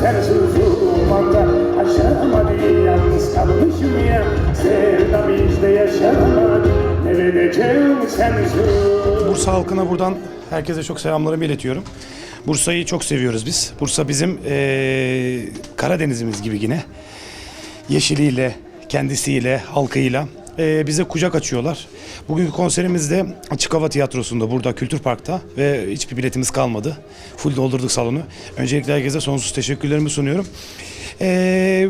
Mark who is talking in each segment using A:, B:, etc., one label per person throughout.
A: sensiz umanda Aşamadı yalnız kalmışım ya Sevdam işte yaşamadı Ne vereceğim sensiz
B: Bursa halkına buradan herkese çok selamlarımı iletiyorum. Bursa'yı çok seviyoruz biz. Bursa bizim eee, Karadenizimiz gibi yine. Yeşiliyle, kendisiyle, halkıyla eee, bize kucak açıyorlar. Bugünkü konserimizde Açık Hava Tiyatrosu'nda burada Kültür Park'ta ve hiçbir biletimiz kalmadı. Full doldurduk salonu. Öncelikle herkese sonsuz teşekkürlerimi sunuyorum. Eee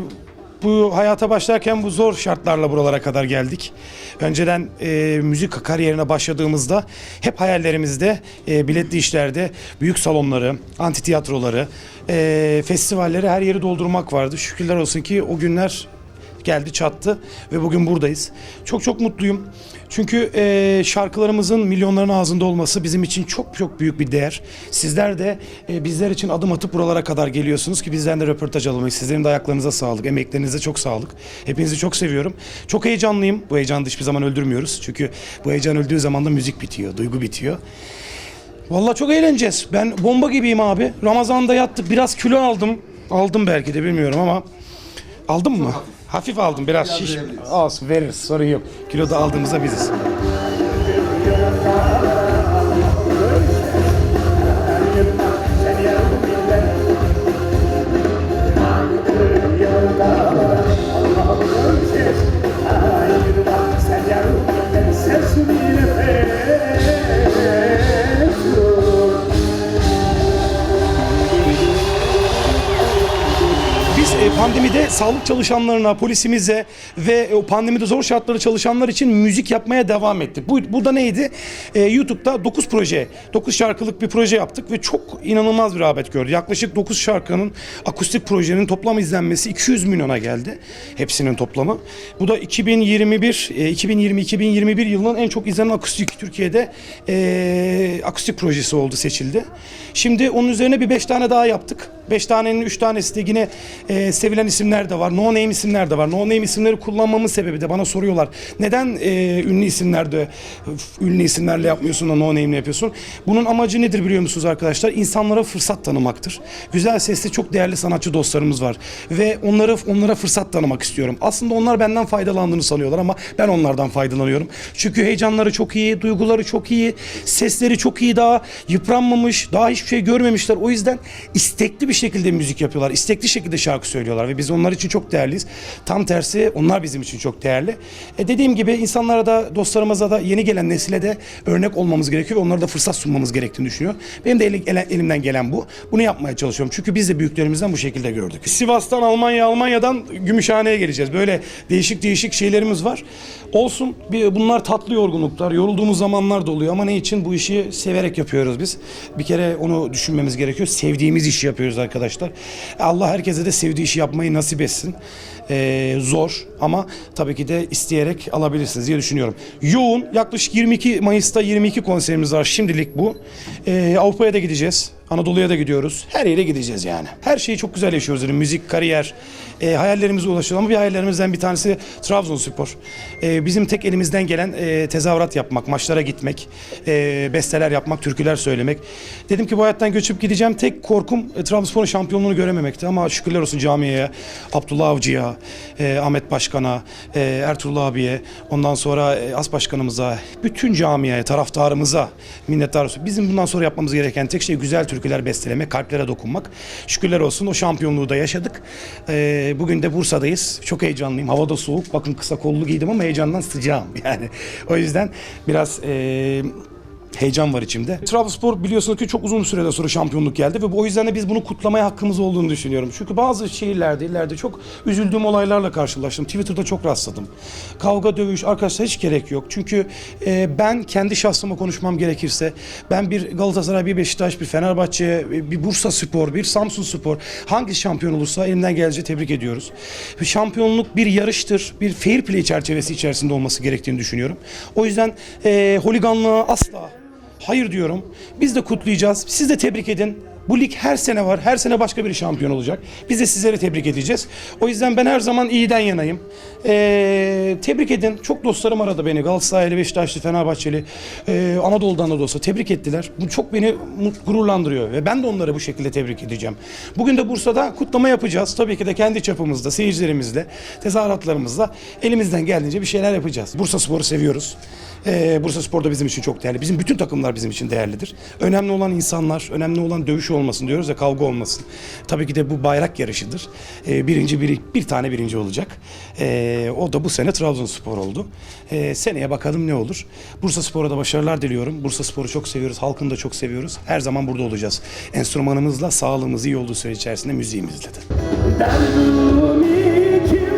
B: bu hayata başlarken bu zor şartlarla buralara kadar geldik. Önceden e, müzik kariyerine başladığımızda hep hayallerimizde e, biletli işlerde büyük salonları, anti tiyatroları, e, festivalleri her yeri doldurmak vardı. Şükürler olsun ki o günler geldi çattı ve bugün buradayız. Çok çok mutluyum. Çünkü e, şarkılarımızın milyonların ağzında olması bizim için çok çok büyük bir değer. Sizler de e, bizler için adım atıp buralara kadar geliyorsunuz ki bizden de röportaj alamayız. Sizlerin de ayaklarınıza sağlık, emeklerinize çok sağlık. Hepinizi çok seviyorum. Çok heyecanlıyım. Bu heyecanı hiçbir zaman öldürmüyoruz. Çünkü bu heyecan öldüğü zaman da müzik bitiyor, duygu bitiyor. Vallahi çok eğleneceğiz. Ben bomba gibiyim abi. Ramazan'da yattık. Biraz kilo aldım. Aldım belki de bilmiyorum ama. Aldın mı? Hafif aldım biraz şiş. Olsun veririz sorun yok. Kilo da aldığımızda biziz. Sağlık çalışanlarına, polisimize ve o pandemide zor şartları çalışanlar için müzik yapmaya devam ettik. Bu, bu da neydi? E, YouTube'da 9 proje, 9 şarkılık bir proje yaptık ve çok inanılmaz bir rağbet gördü. Yaklaşık 9 şarkının akustik projenin toplam izlenmesi 200 milyona geldi. Hepsinin toplamı. Bu da 2021, e, 2020-2021 yılının en çok izlenen akustik Türkiye'de e, akustik projesi oldu, seçildi. Şimdi onun üzerine bir 5 tane daha yaptık. 5 tanenin 3 tanesi de yine e, sevilen isimler de var. No name isimler de var. No name isimleri kullanmamın sebebi de bana soruyorlar. Neden e, ünlü isimlerde ünlü isimlerle yapmıyorsun da no name'le yapıyorsun? Bunun amacı nedir biliyor musunuz arkadaşlar? İnsanlara fırsat tanımaktır. Güzel sesli çok değerli sanatçı dostlarımız var ve onları onlara fırsat tanımak istiyorum. Aslında onlar benden faydalandığını sanıyorlar ama ben onlardan faydalanıyorum. Çünkü heyecanları çok iyi, duyguları çok iyi, sesleri çok iyi daha yıpranmamış, daha hiçbir şey görmemişler. O yüzden istekli bir şekilde müzik yapıyorlar. istekli şekilde şarkı söylüyorlar ve biz onlar için çok değerliyiz. Tam tersi onlar bizim için çok değerli. E dediğim gibi insanlara da dostlarımıza da yeni gelen nesile de örnek olmamız gerekiyor ve onlara da fırsat sunmamız gerektiğini düşünüyor. Benim de elimden gelen bu. Bunu yapmaya çalışıyorum. Çünkü biz de büyüklerimizden bu şekilde gördük. Sivas'tan Almanya, Almanya'dan Gümüşhane'ye geleceğiz. Böyle değişik değişik şeylerimiz var. Olsun bunlar tatlı yorgunluklar. Yorulduğumuz zamanlar da oluyor ama ne için? Bu işi severek yapıyoruz biz. Bir kere onu düşünmemiz gerekiyor. Sevdiğimiz işi yapıyoruz arkadaşlar. Allah herkese de sevdiği işi yapmayı nasip etsin. Ee, zor ama tabii ki de isteyerek alabilirsiniz diye düşünüyorum. Yoğun yaklaşık 22 Mayıs'ta 22 konserimiz var. Şimdilik bu. Ee, Avrupa'ya da gideceğiz. Anadolu'ya da gidiyoruz. Her yere gideceğiz yani. Her şeyi çok güzel yaşıyoruz. Yani müzik, kariyer, e, hayallerimize ulaşıyoruz. Ama bir hayallerimizden bir tanesi Trabzonspor. E, bizim tek elimizden gelen e, tezahürat yapmak, maçlara gitmek, e, besteler yapmak, türküler söylemek. Dedim ki bu hayattan göçüp gideceğim. Tek korkum e, Trabzonspor'un şampiyonluğunu görememekti. Ama şükürler olsun camiye, Abdullah Avcı'ya, e, Ahmet Başkan'a, e, Ertuğrul abiye, ondan sonra e, As Başkanımıza, bütün camiye, taraftarımıza minnettar olsun. Bizim bundan sonra yapmamız gereken tek şey güzel türküler bestelemek, kalplere dokunmak. Şükürler olsun o şampiyonluğu da yaşadık. E, bugün de Bursa'dayız. Çok heyecanlıyım. Havada soğuk. Bakın kısa kollu giydim ama heyecandan sıcağım. Yani o yüzden biraz e, heyecan var içimde. Trabzonspor biliyorsunuz ki çok uzun süreden sonra şampiyonluk geldi ve bu o yüzden de biz bunu kutlamaya hakkımız olduğunu düşünüyorum. Çünkü bazı şehirlerde, illerde çok üzüldüğüm olaylarla karşılaştım. Twitter'da çok rastladım. Kavga, dövüş, arkadaşlar hiç gerek yok. Çünkü e, ben kendi şahsıma konuşmam gerekirse ben bir Galatasaray, bir Beşiktaş, bir Fenerbahçe, bir Bursa Spor, bir Samsun Spor hangi şampiyon olursa elimden gelince tebrik ediyoruz. Şampiyonluk bir yarıştır, bir fair play çerçevesi içerisinde olması gerektiğini düşünüyorum. O yüzden e, holiganlığa asla Hayır diyorum. Biz de kutlayacağız. Siz de tebrik edin. Bu lig her sene var. Her sene başka bir şampiyon olacak. Biz de sizleri tebrik edeceğiz. O yüzden ben her zaman iyiden yanayım. Ee, tebrik edin. Çok dostlarım aradı beni. Galatasaraylı, Beşiktaşlı, Fenerbahçeli, e, Anadolu'dan da olsa tebrik ettiler. Bu çok beni gururlandırıyor ve ben de onları bu şekilde tebrik edeceğim. Bugün de Bursa'da kutlama yapacağız. Tabii ki de kendi çapımızda, seyircilerimizle, tezahüratlarımızla elimizden geldiğince bir şeyler yapacağız. Bursa Spor'u seviyoruz. Ee, Bursa Spor da bizim için çok değerli. Bizim bütün takımlar bizim için değerlidir. Önemli olan insanlar, önemli olan dövüş olmasın diyoruz ya kavga olmasın. Tabii ki de bu bayrak yarışıdır. Ee, birinci bir, bir tane birinci olacak. Ee, o da bu sene Trabzonspor oldu. Ee, seneye bakalım ne olur. Bursa Spor'a da başarılar diliyorum. Bursa Spor'u çok seviyoruz. Halkını da çok seviyoruz. Her zaman burada olacağız. Enstrümanımızla, sağlığımız iyi olduğu süre içerisinde müziğimizle de.
A: Derdumi kim